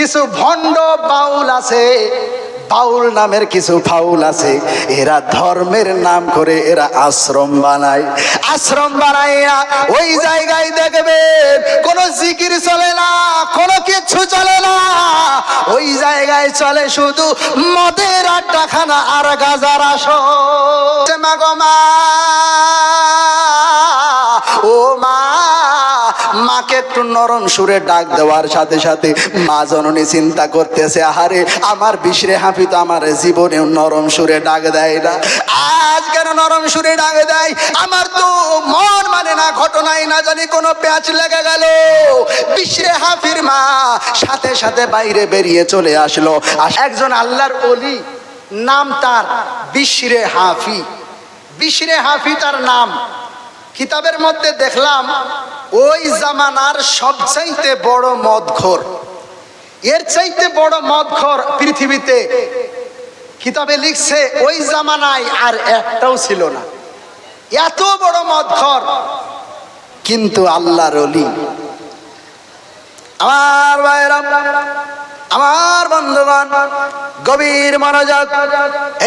কিছু ভণ্ড বাউল আছে, বাউল নামের কিছু ফাউল আছে। এরা ধর্মের নাম করে এরা আশ্রম বানায়। আশ্রম এরা ওই জায়গায় দেখবেন কোনো জিকির চলে না, কোনো কিছু চলে না। ওই জায়গায় চলে শুধু মদের আড্ডাখানা আর গাজার আসর। মা মা, ও মা মাকে একটু নরম সুরে ডাক দেওয়ার সাথে সাথে মা জননী চিন্তা করতেছে, আহারে, আমার বিশরে হাফি তো আমার জীবনে নরম সুরে ডাক দেয় না। আজ কেন নরম সুরে ডাক দেয়? আমার তো মন মানে না ঘটনাই না জানি কোনো প্যাচ লেগে গেল। বিশরে হাফির মা সাথে সাথে বাইরে বেরিয়ে চলে আসলো। আর একজন আল্লাহর অলি নাম তার বিশরে হাফি। বিশরে হাফি তার নাম। কিতাবের মধ্যে দেখলাম, ওই জামানার সবচাইতে বড় মদখোর এর চাইতে বড় মদখোর পৃথিবীতে কিতাবে লিখছে, ওই জামানায় আর একটাও ছিল না। এত বড় মদখর কিন্তু আল্লাহর অলি আমার ভাইরা আমার বন্ধুগণ, গভীর মনোযোগ,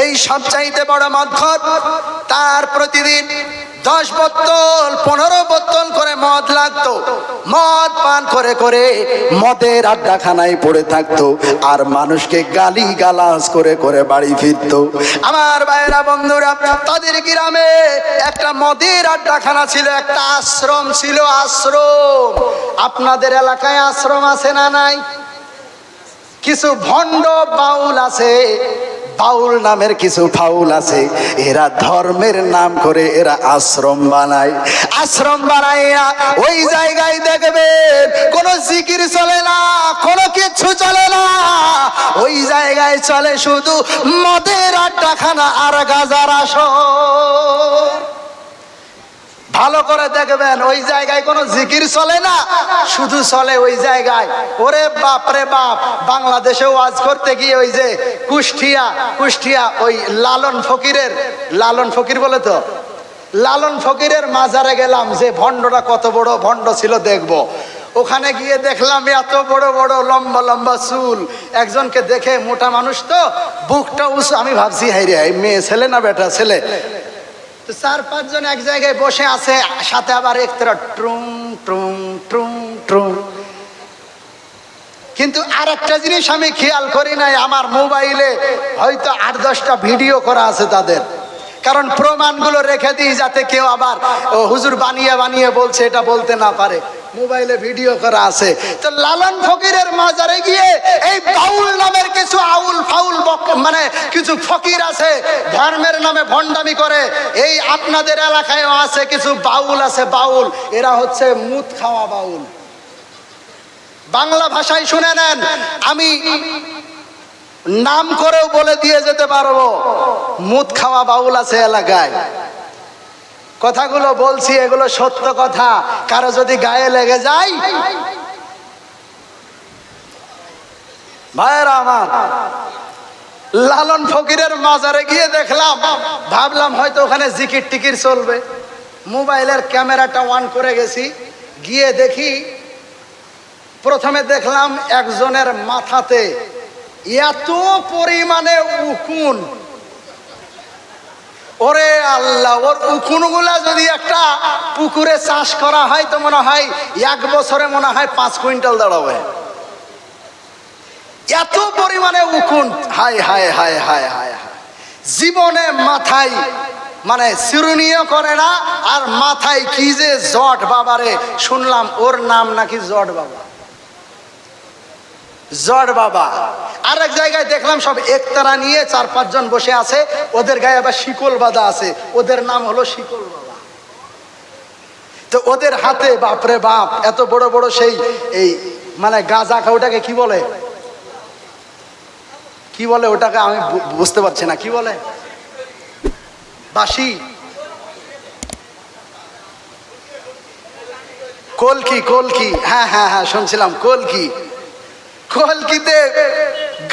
এই সবচাইতে বড় মদখর তার প্রতিদিন দশ বোতল, পনেরো বোতল করে মদ লাগতো। মদ পান করে করে মদের আড্ডাখানায় পড়ে থাকতো আর মানুষকে গালি গালাজ করে করে বাড়ি ফিরতো। আমার ভাইয়েরা, বন্ধুরা, তাদের গ্রামে একটা মদের আড্ডাখানা ছিল, একটা আশ্রম ছিল, আশ্রম। আপনাদের এলাকায় আশ্রম আছে না নাই? কিছু ভণ্ড বাউল আছে, বাউল নামের কিছু ফাউল আছে। এরা ধর্মের নাম করে এরা আশ্রম বানায়। আশ্রম বানায় ওই জায়গায় দেখবেন কোনো জিকির চলে না, কোনো কিছু চলে না। ওই জায়গায় চলে শুধু মদের আড্ডাখানা আর গাজার আসর। ভালো করে দেখবেন, ওই জায়গায় কোনো জিকির চলে না। শুধু চলে ওই জায়গায়। ওরে বাপ রে বাপ, বাংলাদেশে ওয়াজ করতে গিয়ে ওই যে কুষ্টিয়া কুষ্টিয়া ওই লালন ফকিরের, লালন ফকির বলে তো? লালন ফকিরের মাজারে গেলাম যে ভণ্ডটা কত বড় ভণ্ড ছিল দেখব। ওখানে গিয়ে দেখলাম এত বড় বড় লম্বা লম্বা চুল। একজনকে দেখে মোটা মানুষ তো, বুকটা উঁচু। আমি ভাবছি হাই রে মেয়ে ছেলে না বেটা ছেলে? তো চার পাঁচজন এক জায়গায় বসে আছে, সাথে আবার একতরা ট্রুম ট্রুম ট্রুম ট্রুম কিন্তু আর একটা জিনিস আমি খেয়াল করি নাই, আমার মোবাইলে হয়তো আট, দশটা ভিডিও করা আছে তাদের। কারণ প্রমাণগুলো রেখে দিই যাতে কেউ আবার হুজুর বানিয়ে বানিয়ে বলছে, এটা বলতে না পারে। মোবাইলে ভিডিও করা আছে। তো লালন ফকিরের মাজারে গিয়ে এই বাউল নামের কিছু আউল ফাউল মানে কিছু ফকির আছে, ধর্মের নামে ভণ্ডামি করে। এই আপনাদের এলাকায়ও আছে কিছু বাউল আছে, বাউল। এরা হচ্ছে মুদ খাওয়া বাউল। বাংলা ভাষায় শুনে নেন, আমি নাম করেও বলে দিয়ে যেতে পারব। মুদ খাওয়া বাউল আছে এলাকায়। কথাগুলো বলছি, এগুলো সত্য কথা। কারও যদি গায়ে লেগে যায়, ভাইয়েরা আমার, লালন ফকিরের মাজারে গিয়ে দেখলাম, ভাবলাম হয়তো ওখানে জিকির টিকির চলবে। মোবাইলের ক্যামেরাটা অন করে গেছি, গিয়ে দেখি, প্রথমে দেখলাম একজনের মাথাতে এত পরিমাণে উকুন। ওরে আল্লাহ, ওর উকুনগুলা যদি একটা পুকুরে চাষ করা হয় তো মনে হয় এক বছরে মনে হয় পাঁচ কুইন্টাল দাঁড়াবে। এত পরিমাণে উকুন, হায় হায় হায় হায় হায় জীবনে মাথায় মানে চিরুনিও করে না, আর মাথায় কি যে জট বাবারে, শুনলাম ওর নাম নাকি জট বাবা। জট বাবা। আর এক জায়গায় দেখলাম সব একতারা নিয়ে চার পাঁচজন বসে আছে, ওদের গায়ে আবার শিকল বাঁধা আছে। ওদের নাম হলো শিকল তো ওদের হাতে, বাপরে বাপ, এত বড় বড় সেই, এই মানে গাঁজা খাওয়াটাকে কি বলে? কি বলে ওটাকে আমি বুঝতে পারছি না, কি বলে? বাসি কলকি কলকি। হ্যাঁ হ্যাঁ হ্যাঁ শুনছিলাম, কলকি। কলকিতে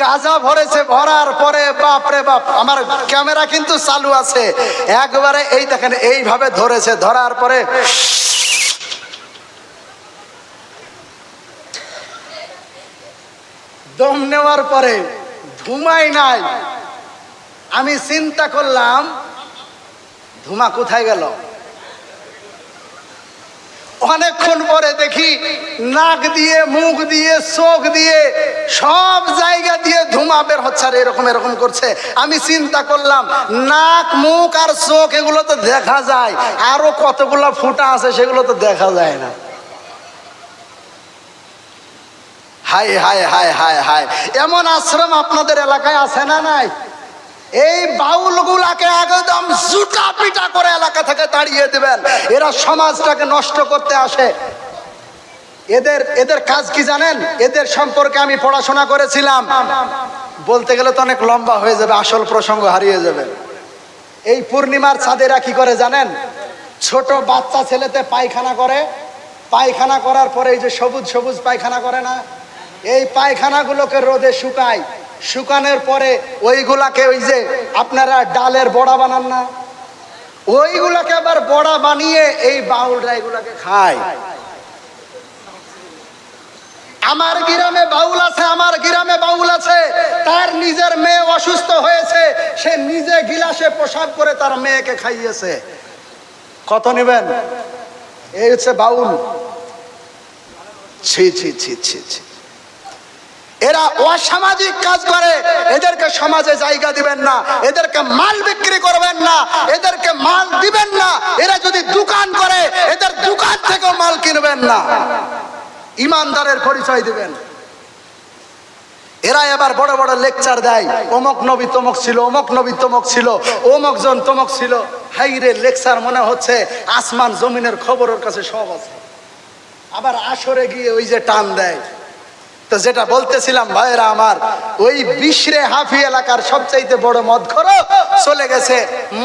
গাজা ভরেছে ভরার পরে, বাপ রে বাপ, আমার ক্যামেরা কিন্তু চালু আছে। একবারে এই দেখেন, এইভাবে ধরেছে, ধরার পরে দম নেওয়ার পরে ধুমাই নাই। আমি চিন্তা করলাম, ধুমা কোথায় গেল? অনেকক্ষণ পরে দেখি নাক দিয়ে, মুখ দিয়ে, চোখ দিয়ে সব জায়গা দিয়ে ধুমা বের হচ্ছে আর এরকম এরকম করছে। আমি চিন্তা করলাম, নাক, মুখ আর চোখ এগুলো তো দেখা যায়। আরও কতগুলো ফুটা আছে সেগুলো তো দেখা যায় না। Hi hi hi hi hi এমন আশ্রম আপনাদের এলাকায় আছে না নাই? এই বাউলগুলাকে একদম জুটা পিটা করে এলাকা থেকে তাড়িয়ে দেবেন। এরা সমাজটাকে নষ্ট করতে আসে। এদের এদের কাজ কি জানেন? এদের সম্পর্কে আমি পড়াশোনা করেছিলাম। বলতে গেলে তো অনেক লম্বা হয়ে যাবে, আসল প্রসঙ্গ হারিয়ে যাবে। এই পূর্ণিমার চাঁদেরা কি করে জানেন? ছোট বাচ্চা ছেলেতে পায়খানা করে। পায়খানা করার পরে এই যে সবুজ সবুজ পায়খানা করে না? এই পায়খানাগুলোকে রোদে শুকায়। শুকানোর পরে ওইগুলাকে ওই যে আপনারা ডালের বড়া বানান না? ওইগুলাকে আবার বড়া বানিয়ে এই বাউলরা এগুলাকে খায়। আমার গ্রামে বাউল আছে, আমার গ্রামে বাউল আছে, তার নিজের মেয়ে অসুস্থ হয়েছে, সে নিজে গিলাসে প্রসাব করে তার মেয়েকে খাইয়েছে। কত নেবেন? এই হচ্ছে বাউল। ছি ছি ছি ছি ছি। এরা অসামাজিক কাজ করে। এদেরকে সমাজে জায়গা দিবেন না। এদেরকে মাল বিক্রি করবেন না। এদেরকে মাল দিবেন না। এরা যদি দোকান করে, এদের দোকান থেকেও মাল কিনবেন না। ইমানদারের পরিচয় দিবেন। এরা এবার বড় বড় লেকচার দেয়। অমক নবী তমক ছিল, অমক নবী তমক ছিল, অমক জন তমক ছিল। হাই রে, লেকচার মনে হচ্ছে আসমান জমিনের খবরের কাছে সব আছে। আবার আসরে গিয়ে ওই যে টান দেয়। তো যেটা বলতেছিলাম, ভাইয়েরা আমার, ওই বিশরে হাফি এলাকার সবচাইতে বড় মদ খরো চলে গেছে।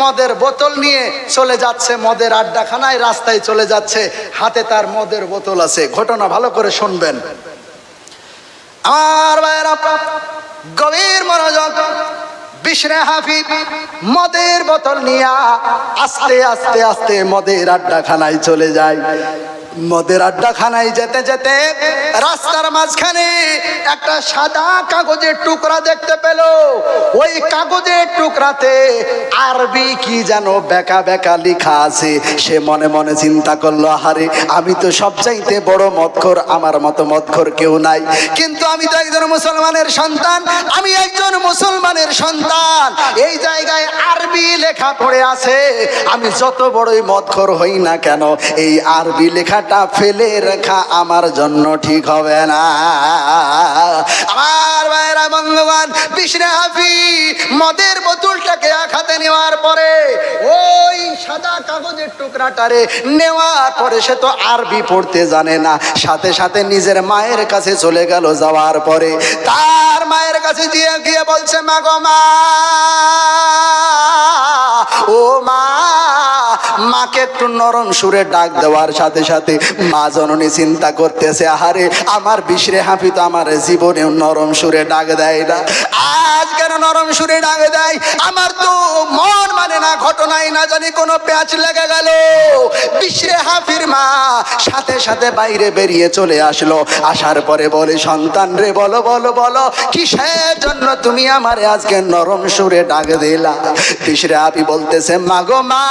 মদের বোতল নিয়ে চলে যাচ্ছে, মদের আড্ডাখানায় রাস্তায় চলে যাচ্ছে, হাতে তার মদের বোতল আছে। ঘটনা ভালো করে শুনবেন। আমার ভাইয়েরা, গভীর মনোযোগ, বিশরে হাফি, মদের বোতল নিয়ে আস্তে আস্তে আস্তে মদের আড্ডাখানায় চলে যায়। মদের আড্ডাখানায় যেতে যেতে রাস্তার মাঝখানে একটা সাদা কাগজের টুকরা দেখতে পেল। ওই কাগজের টুকরাতে আরবি কি যেন বেকা বেকা লেখা আছে। সে মনে মনে চিন্তা করল হারে আমি তো সবচাইতে বড় মদখোর, আমার মতো মদখোর কেউ নাই। কিন্তু আমি তো একজন মুসলমানের সন্তান, আমি একজন মুসলমানের সন্তান। এই জায়গায় আরবি লেখা পড়ে আছে। আমি যত বড়ই মদখোর হই না কেন, এই আরবি লেখাটা ফেলে রেখা আমার জন্য ঠিক হবে না। আমার ভাইরা বন্ধুবান বিষ্ণু হাফি, মদের বোতলটাকে হাতে নেওয়ার পরে ওই সাদা কাগজের টুকরাটারে নেওয়ার পরে সে তো আরবি পড়তে জানে না। সাথে সাথে নিজের মায়ের কাছে চলে গেল যাওয়ার পরে। তার মায়ের কাছে দিয়ে গিয়ে বলছে, মা গো মা, ও মা মাকে একটু নরম সুরে ডাক দেওয়ার সাথে সাথে মা জননী চিন্তা করতেছে, আহারে, আমার বিশরে হাফি তো আমার জীবনে নরম সুরে ডাক দেয় না। আজ কেন নরম সুরে ডাক দেয়? আমার তো মন মানে না ঘটনাই না জানি কোনো প্যাচ লেগে গেল। বিশরে হাফির মা সাথে সাথে বাইরে বেরিয়ে চলে আসলো। আসার পরে বলে, সন্তান রে, বলো বলো বলো, কিসের জন্য তুমি আমার আজকে নরম সুরে ডাক দিলা? বিশরে হাফি বলতেছে, মাগো মা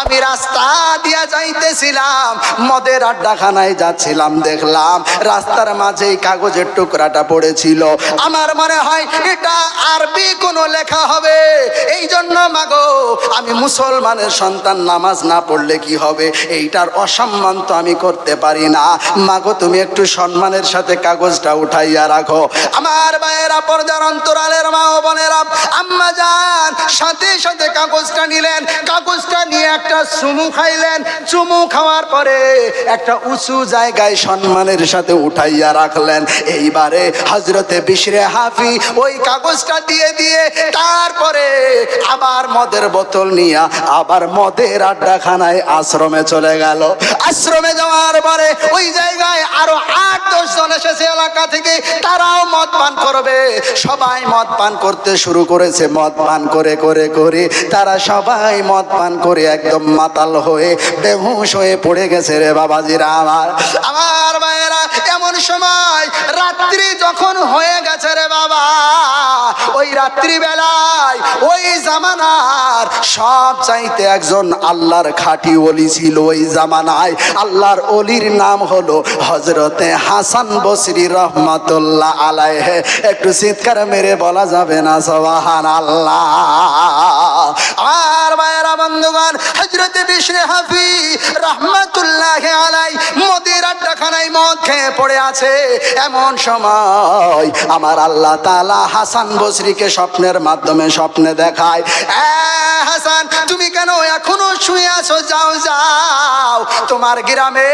আমি রাস্তা দিয়া যাইতেছিলাম, মদের আড্ডাখানায় যাচ্ছিলাম, দেখলাম রাস্তার মাঝে কাগজের টুকরাটা পড়েছিল। আমার মনে হয় এটা আরবি কোনো লেখা হবে। এই জন্য মাগো, আমি মুসলমানের সন্তান, নামাজ না পড়লে কি হবে? এইটার অসম্মান তো আমি করতে পারি না। মাগো, তুমি একটু সম্মানের সাথে কাগজটা উঠাইয়া রাখো। আমার ভাইয়েরা পর্দার অন্তরালের মা ও বোনেরা, আম্মা যান সাথে সাথে কাগজটা নিলেন। কাগজটা নিয়ে একটা চুমু খাইলেন। চুমু খাওয়ার পরে একটা উঁচু জায়গায় সম্মানের সাথে উঠাইয়া রাখলেন। এইবারে হজরতে বিশরে হাফি ওই কাগজটা দিয়ে দিয়ে তারপরে আবার মদের বোতল নিয়ে আবার মদের আড্ডাখানায় আশ্রমে চলে গেল। আশ্রমে যাওয়ার পরে ওই জায়গায় আরও আট, দশ জন এসেছে এলাকা থেকে। তারাও মদ পান করবে। সবাই মদ পান করতে শুরু করেছে। মদ পান করে করে করে। তারা সবাই মদ পান করে একদম একদম মাতাল হয়ে বেহুশ হয়ে পড়ে গেছে রে বাবাজিরা আমার। আমার ভাইয়েরা, এমন সময় রাত্রি যখন হয়ে গেছে রে বাবা, ওই রাত্রি বেলায় ওই জামানার সব চাইতে একজন আল্লাহর খাঁটি অলি ছিল ওই জামানায়। আল্লাহর অলির নাম হলো হজরতে হাসান বসরি রহমাতুল্লাহ আলাইহে। একটু চিৎকার মেরে বলা যাবে না সবাহান আল্লাহ আর মায়েরা বন্ধুগণ হজরতে বিষ্ণু হাফি রহমাতুল্লাহ আলাই মোদির আড্ডাখানায় মদ খেয়ে পড়ে আছে। এমন সময় আমার আল্লাহ তালা হাসান বসরিকে স্বপ্নের মাধ্যমে স্বপ্নে দেখায় হাসান, তুমি কেন এখনও শুয়ে আছো? যাও যাও। তোমার গ্রামে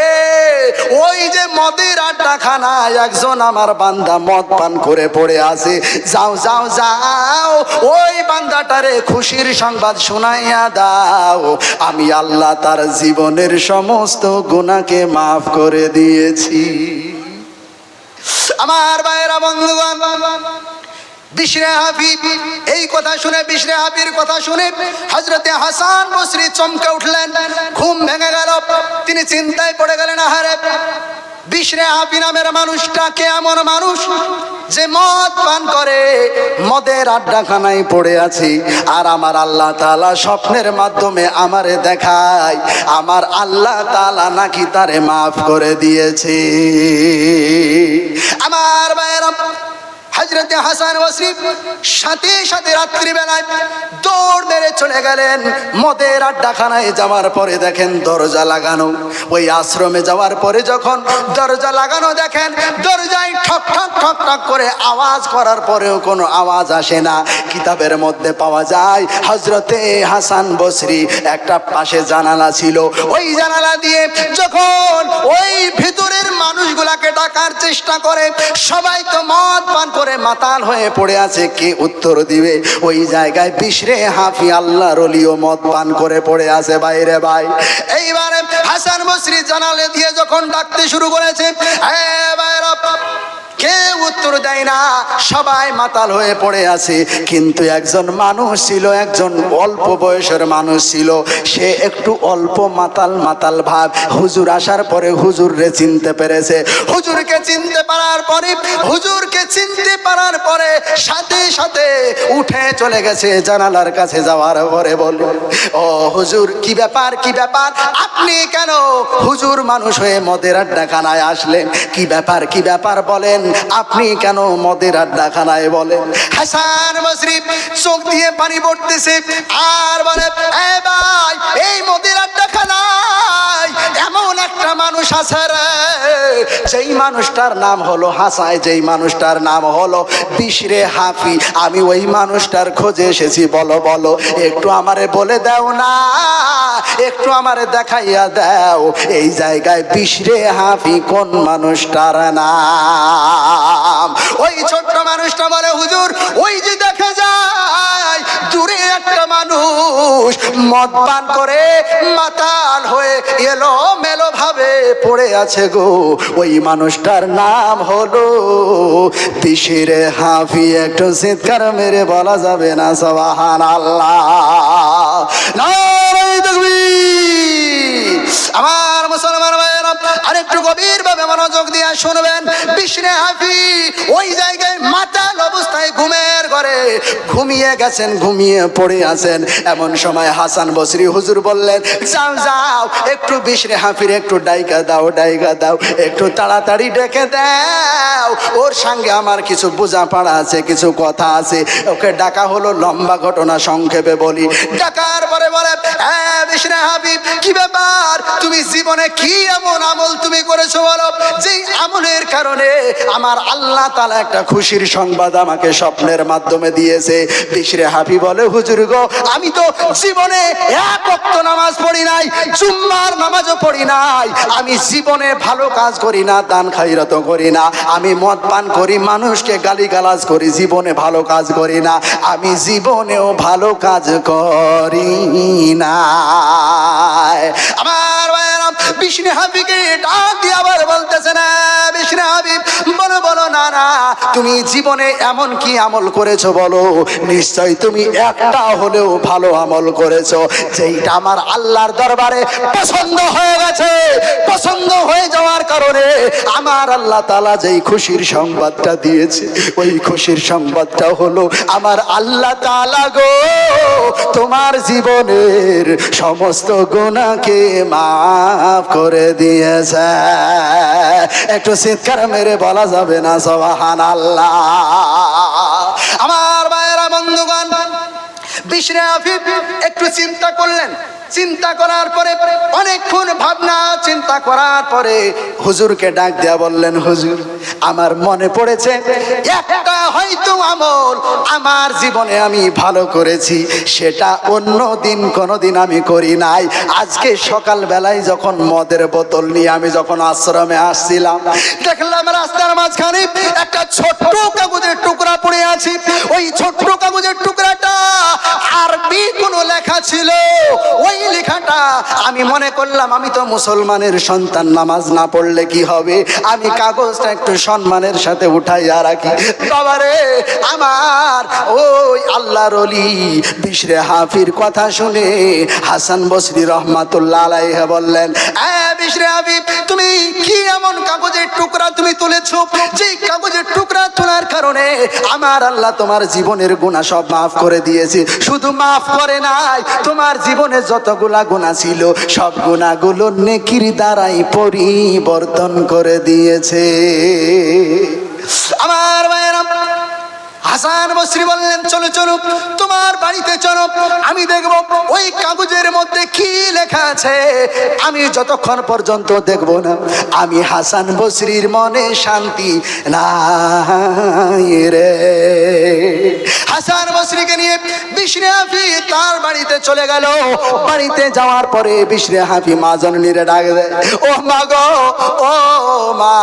ওই যে মদের আড্ডাখানায় একজন আমার বান্দা মদ পান করে পড়ে আছে। যাও যাও যাও। ওই বান্দাটারে খুশির সংবাদ শোনাইয়া দাও। আমি আল্লাহ তার জীবনের সমস্ত গুণাকে মাফ করে দিয়েছি। আমার ভাইয়েরা, বন্ধুগণ বিশরে হাফিব এই কথা শুনে বিশরে হাফির কথা শুনে হজরতে হাসান বসরি চমকে উঠলেন। ঘুম ভেঙে গেল। তিনি চিন্তায় পড়ে গেলেন, আহারে বিশরে হাফি নামের মানুষটা কে এমন মানুষ? যে মদ পান করে, মদের আড্ডাখানায় পড়ে আছি। আর আমার আল্লাহ তালা স্বপ্নের মাধ্যমে আমারে দেখায়, আমার আল্লাহ তালা নাকি তারে মাফ করে দিয়েছে। আমার ভাইয়েরা হজরতে হাসান ওসিফ সাথে সাথে রাত্রিবেলায় দৌড় মেরে চলে গেলেন। মদের আড্ডাখানায় যাওয়ার পরে দেখেন দরজা লাগানো। ওই আশ্রমে যাওয়ার পরে যখন দরজা লাগানো দেখেন, দরজায় ঠক ঠক ঠক ঠক করে আওয়াজ করার পরেও কোনো আওয়াজ আসে না। কিতাবের মধ্যে পাওয়া যায় হজরতে হাসান বসরি একটা পাশে জানালা ছিল। ওই জানালা দিয়ে যখন ওই ভিতরের মানুষগুলাকে ডাকার চেষ্টা করে, সবাই তো মদ পান করে মাতাল হয়ে পড়ে আছে কে উত্তর দিবে? ওই জায়গায় বিশরে হাফি আল্লাহ রলিও মদ পান করে পড়ে আছে বাইরে ভাই। এইবারে হাসান বসরি জানালে দিয়ে যখন ডাকতে শুরু করেছে "এ ভাইরা, কেউ উত্তর দেয় না। সবাই মাতাল হয়ে পড়ে আছে। কিন্তু একজন মানুষ ছিল, একজন অল্প বয়সের মানুষ ছিল। সে একটু অল্প মাতাল মাতাল ভাব। হুজুর আসার পরে হুজুররে চিনতে পেরেছে। হুজুরকে চিনতে পারার পরে, হুজুরকে চিনতে পারার পরে সাথে সাথে উঠে চলে গেছে জানালার কাছে যাওয়ার পরে বল ও হুজুর, কি ব্যাপার কি ব্যাপার? আপনি কেন হুজুর মানুষ হয়ে মদের আড্ডা আড্ডাখানায় আসলেন? কি ব্যাপার কি ব্যাপার বলেন? আপনি কেন মদের আড্ডাখানায় বলেন? হাসান মশরিফ চোখ দিয়ে পানি পড়তেছে, আর বলে ভাই, এই মদের আড্ডাখানায় এমন একটা মানুষ আছে রে, যেই মানুষটার নাম হলো হাসায় যেই মানুষটার নাম হলো বিশরে হাফি। আমি ওই মানুষটার খোঁজে এসেছি, বলো বলো, একটু আমারে বলে দাও না, একটু আমারে দেখাইয়া দাও, এই জায়গায় বিশরে হাফি কোন মানুষটার নাম ওই ছোট্ট মানুষটা বলে, হুজুর, ওই যে দেখা যায়, দূরে একটা মানুষ মদ পান করে, মাতাল হয়ে এলো মেলো ভাবে পড়ে আছে গো। ওই মানুষটার নাম হলো বিশিরে হাফি। একটু চিৎকার মেরে বলা যাবে না সবাহান আল্লাহ তাকবীর। আমার মুসলমান ভাইয়েরা, আরেকটু গভীর ভাবে মনোযোগ দিয়ে শুনবেন। বিষ্ণে হাফি ওই জায়গায় মাতাল অবস্থায় ঘুমের ঘরে ঘুমিয়ে গেছেন, ঘুমিয়ে পড়ে আছেন। এমন সময় হাসান বসরি হুজুর বললেন, যাও যাও, একটু বিষ্ণে হাফির একটু ডাইকা দাও ডাইকা দাও, একটু তাড়াতাড়ি ডেকে দাও। ওর সঙ্গে আমার কিছু বোঝাপড়া আছে, কিছু কথা আছে। ওকে ডাকা হলো লম্বা ঘটনা সংক্ষেপে বলি। ডাকার পরে বলে হ্যাঁ বিষ্ণে হাবিব কি ব্যাপার? তুমি জীবনে কি এমন আমল তুমি করেছ বলো? যে আমলের কারণে আমার আল্লাহ তালা একটা খুশির সংবাদ আমাকে স্বপ্নের মাধ্যমে দিয়েছে। বিশরে হাফি বলে, হুজুর গো, আমি তো জীবনে এক ওয়াক্ত নামাজ পড়ি নাই, জুম্মার নামাজও পড়ি নাই। আমি জীবনে ভালো কাজ করি না, দান খাইরত করি না। আমি মদ পান করি, মানুষকে গালিগালাজ করি, জীবনে ভালো কাজ করি না। আমি জীবনেও ভালো কাজ করি না আমার ভাইয়েরা বিষ্ণু হাবিকে ডাক দিয়ে আবার বলতেছে, না, বিষ্ণু হাবিব, বলো বলো, না না, তুমি জীবনে এমন কি আমল করেছ বলো? নিশ্চয় তুমি একটা হলেও ভালো আমল করেছ। যেইটা আমার আল্লাহর দরবারে পছন্দ হয়ে গেছে, পছন্দ হয়ে যাওয়ার কারণে আমার আল্লাহ তালা যেই খুশির সংবাদটা দিয়েছে, ওই খুশির সংবাদটা হলো, আমার আল্লাহ তালা গো, তোমার জীবনের সমস্ত গুণাকে মাফ করে দিয়েছে। একটু চিৎকার মেরে বলা যাবে না সবাহান আল্লাহ আমার ভাইয়েরা, বন্ধুগণ বিশ্রে আফিফ, একটু চিন্তা করলেন। চিন্তা করার পরে, অনেকক্ষণ ভাবনা, চিন্তা করার পরে হুজুরকে ডাক দেয়া বললেন, হুজুর, আমার মনে পড়েছে, একটা হয়তো আমল আমার জীবনে আমি ভালো করেছি, সেটা অন্য দিন, কোনোদিন আমি করি নাই। আজকে সকাল বেলায় যখন মদের বোতল নিয়ে আমি যখন আশ্রমে আসছিলাম, দেখলাম রাস্তার মাঝখানে একটা ছোট্ট কাগজের টুকরা পড়ে আছে। ওই ছোট্ট কাগজের টুকরাটা আরবি কোনো লেখা ছিল। ওই লেখাটা আমি মনে করলাম আমি তো মুসলমানের সন্তান, নামাজ না পড়লে কি হবে? আমি কাগজটা একটু সম্মানের সাথে উঠাইয়া রাখি। বাবারে, আমার ওই আল্লাহর অলি বিশরে হাফির কথা শুনে হাসান বসরি রহমাতুল্লাহ আলাইহা বললেন বিশরে হাফিব তুমি কি এমন কাগজের টুকরা তুমি তুলেছো? যে কাগজের টুকরা তোলার কারণে আমার আল্লাহ তোমার জীবনের গুণা সব মাফ করে দিয়েছে। শুধু মাফ করে নাই, তোমার জীবনে যতগুলা গুণা ছিল, সব গুণাগুলো নেকির দ্বারাই পরিবর্তন করে দিয়েছে। আমার ভাইয়েরা, হাসান বসরি বললেন, চলো চলো, তোমার বাড়িতে চলো, আমি দেখব ওই কাগজের মধ্যে কি লেখা আছে। আমি যতক্ষণ পর্যন্ত দেখব না, আমি হাসান বসরির মনে শান্তি নাই রে। হাসান বসরিকে নিয়ে বিষ্ণু হাফি তার বাড়িতে চলে গেল। বাড়িতে যাওয়ার পরে বিষ্ণু হাফি মা জননীরে ডাক দেয়, ও মা গো, ও মা,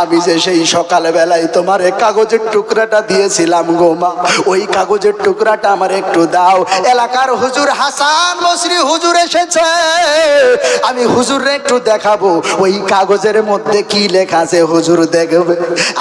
আমি যে সেই সকাল বেলায় তোমার কাগজের টুকরাটা দিয়েছিলাম গো মা, ওই কাগজের টুকরাটা আমার একটু দাও। এলাকার হুজুর হাসান বসরি হুজুর এসেছে। আমি হুজুরে একটু দেখাবো, ওই কাগজের মধ্যে কি লেখা আছে হুজুর দেখবে।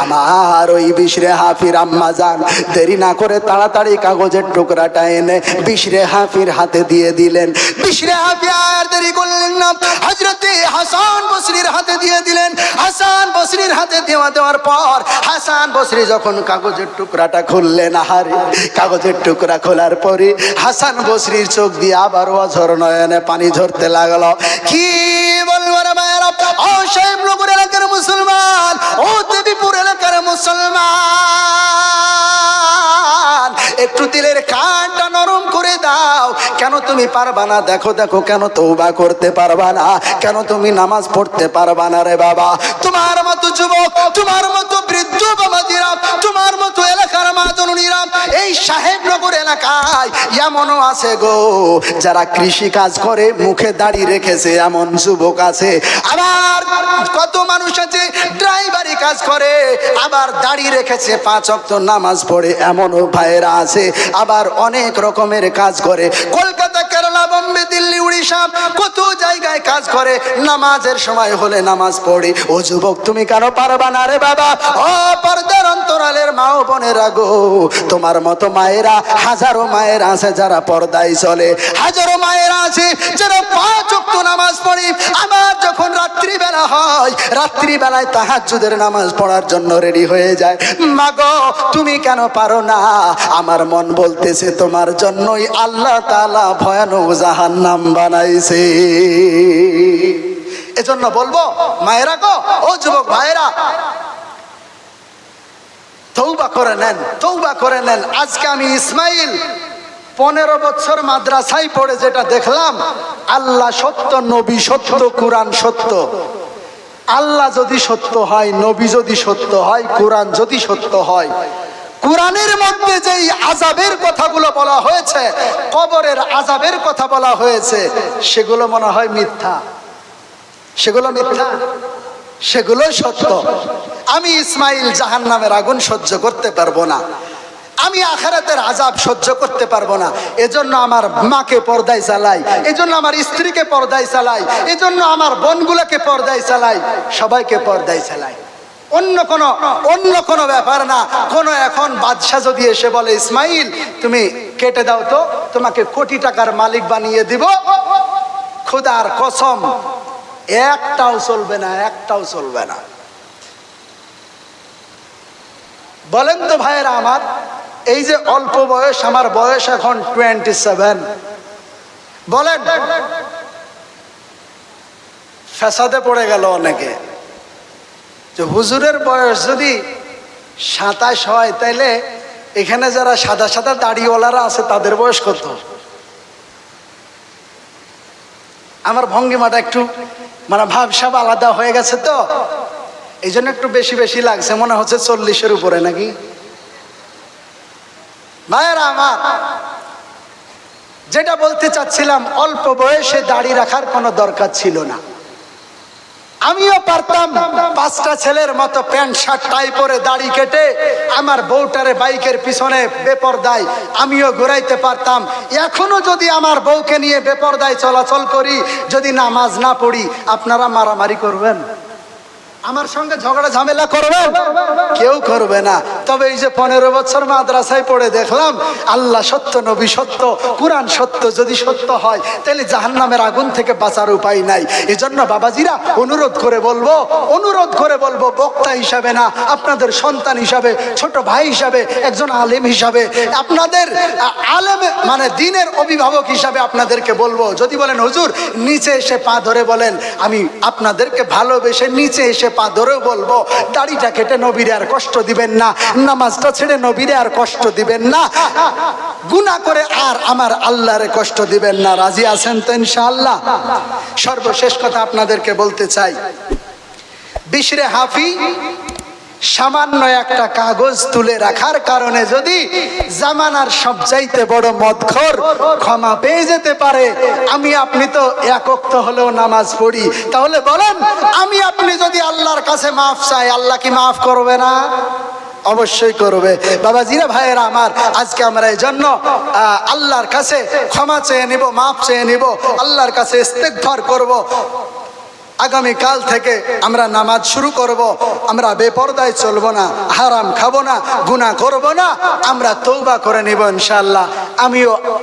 আমার ওই বিশরে হাফির আম্মা যান, দেরি না করে তাড়াতাড়ি কাগজের টুকরাটা এনে বিশরে হাফির হাতে দিয়ে দিলেন। বিশরে হাফি আর দেরি করলেন না। হজরতে হাসান বসরির হাতে দিয়ে দিলেন। হাসান বসরির হাতে দেওয়া দেওয়ার পর হাসান বসরি যখন কাগজের টুকরাটা খুললেন, আহারে, কাগজের টুকরা খোলার পরে হাসান বসরির চোখ দিয়ে আবার অঝর নয়নে পানি ঝরতে লাগল। কি বলব রে মায়েরা ও সাহেবনগর এলাকার মুসলমান, ও দেবীপুর এলাকার মুসলমান। একটু দিলের কানটা নরম করে দাও। কেন তুমি পারবা না? দেখো দেখো, কেন তৌবা করতে পারবা না? কেন তুমি নামাজ পড়তে পারবা না রে বাবা? তোমার মতো যুবক, তোমার মতো বৃদ্ধ এলাকার মা জননীরা এই সাহেবনগর এলাকায় এমনও আছে গো, যারা কৃষি কাজ করে, মুখে দাড়ি রেখেছে, এমন যুবক আছে। আবার কত মানুষ আছে, ড্রাইভারি কাজ করে, আবার দাড়ি রেখেছে, পাঁচ অক্ত নামাজ পড়ে, এমনও ভাইয়েরা আছে। আবার অনেক রকমের কাজ করে। কলকাতা কেরালা বোম্বে দিল্লি, উড়িষ্যা, কত জায়গায় কাজ করে। নামাজের সময় হলে নামাজ পড়ি। ও যুবক, তুমি কেন পারবা না রে বাবা? ও পর্দার অন্তরালের মা ও বোনেরা গো, তোমার মতো মায়েরা, হাজারো মায়ের আছে যারা পর্দায় চলে। হাজারো মায়েরা আছে যারা পাঁচ অক্ত নামাজ পড়ে। আবার যখন রাত্রিবেলা হয়, রাত্রিবেলায় তাহাজ্জুদের নামাজ পড়ার জন্য রেডি হয়ে যায়। মাগো তুমি কেন পারো না? আমার মন বলতেছে, তোমার জন্যই আল্লাহ তাআলা ভয়ানক জাহান্নাম বানাইছে। এজন্য বলব, মায়েরা গো, ও যুবক ভাইয়েরা তৌবা করে নেন তৌবা করে নেন। আজকে আমি ইসমাইল পনেরো বছর মাদ্রাসায় পড়ে যেটা দেখলাম, আল্লাহ সত্য, নবী সত্য, কোরআন সত্য। আল্লাহ যদি সত্য হয়, নবী যদি সত্য হয়, কোরআন যদি সত্য হয় কোরআনের মধ্যে যেই আজাবের কথাগুলো বলা হয়েছে, কবরের আজাবের কথা বলা হয়েছে, সেগুলো মনে হয় মিথ্যা। সেগুলো মিথ্যা। সেগুলো সত্য। আমি ইসমাইল জাহান নামের আগুন সহ্য করতে পারব না। আমি আখারাতের আজাব সহ্য করতে পারব না। এজন্য আমার মাকে পর্দায় চালাই, এজন্য আমার স্ত্রীকে পর্দায় চালাই, এজন্য আমার বোনগুলোকে পর্দায় চালাই, সবাইকে পর্দায় চালাই। অন্য কোনো অন্য কোনো ব্যাপার না। কোনো এখন বাদশাহ যদি এসে বলে, ইসমাইল, তুমি কেটে দাও তো, তোমাকে কোটি টাকার মালিক বানিয়ে দিব। খুদার কসম, একটাও চলবে না, একটাও চলবে না। বলেন তো ভাইয়েরা আমার, এই যে অল্প বয়স, আমার বয়স এখন টোয়েন্টি সেভেন। বলেন, ফ্যাসাদে পড়ে গেল অনেকে। যে হুজুরের বয়স যদি সাতাশ হয়, তাইলে এখানে যারা সাদা সাদা দাড়িওয়ালারা আছে, তাদের বয়স কত? আমার ভঙ্গিমাটা একটু মানে ভাবসাব আলাদা হয়ে গেছে তো। এই জন্য একটু বেশি বেশি লাগছে, মনে হচ্ছে চল্লিশের উপরে নাকি? ভাইয়েরা আমার, যেটা বলতে চাচ্ছিলাম, অল্প বয়সে দাড়ি রাখার কোনো দরকার ছিল না। আমিও পারতাম। পাঁচটা ছেলের মতো প্যান্ট, শার্ট, টাই পরে দাড়ি কেটে আমার বউটারে বাইকের পিছনে বেপরদায় আমিও ঘুরাইতে পারতাম। এখনও যদি আমার বউকে নিয়ে বেপরদায় চলাচল করি, যদি নামাজ না পড়ি, আপনারা মারামারি করবেন? আমার সঙ্গে ঝগড়া, ঝামেলা করবেন? কেউ করবে না। তবে এই যে পনেরো বছর মাদ্রাসায় পড়ে দেখলাম, আল্লাহ সত্য, নবী সত্য, কোরআন সত্য, যদি সত্য হয়, তাহলে জাহান্নামের আগুন থেকে বাঁচার উপায় নাই। এজন্য বাবাজিরা অনুরোধ করে বলব, অনুরোধ করে বলব, বক্তা হিসাবে না, আপনাদের সন্তান হিসাবে, ছোট ভাই হিসাবে, একজন আলেম হিসাবে, আপনাদের আলেম মানে দিনের অভিভাবক হিসাবে আপনাদেরকে বলব। যদি বলেন, হুজুর, নিচে এসে পা ধরে বলেন। আমি আপনাদেরকে ভালোবেসে নিচে এসে পা ধরেও বলব, দাড়িটা কেটে নবীরে আর কষ্ট দিবেন না। নামাজটা ছেড়ে নবীরে আর কষ্ট দিবেন না। গুণা করে আর আমার আল্লাহরে কষ্ট দিবেন না। রাজি আছেন তো ইনশাআল্লাহ? সর্বশেষ কথা আপনাদেরকে বলতে চাই। বিশরে হাফি সামান্য একটা কাগজ তুলে রাখার কারণে যদি জামানার সবচাইতে বড় মদখর ক্ষমা পেয়ে যেতে পারে, আমি আপনি তো একক তো হলেও নামাজ পড়ি। তাহলে বলেন, আমি আপনি যদি আল্লাহর কাছে মাফ চাই, আল্লাহ কি মাফ করবে না? অবশ্যই করবে। বাবা জিরা ভাইয়েরা আমার, আজকে আমরা এই জন্য আল্লাহর কাছে ক্ষমা চেয়ে নিব মাপ চেয়ে নিব, আল্লাহর কাছে ইস্তেকভার করব। আগামী কাল থেকে আমরা নামাজ শুরু করব। আমরা বেপরদায় চলব না, হারাম খাব না গুণা করব না, আমরা তৌবা করে নিব ইনশাল্লাহ আমিও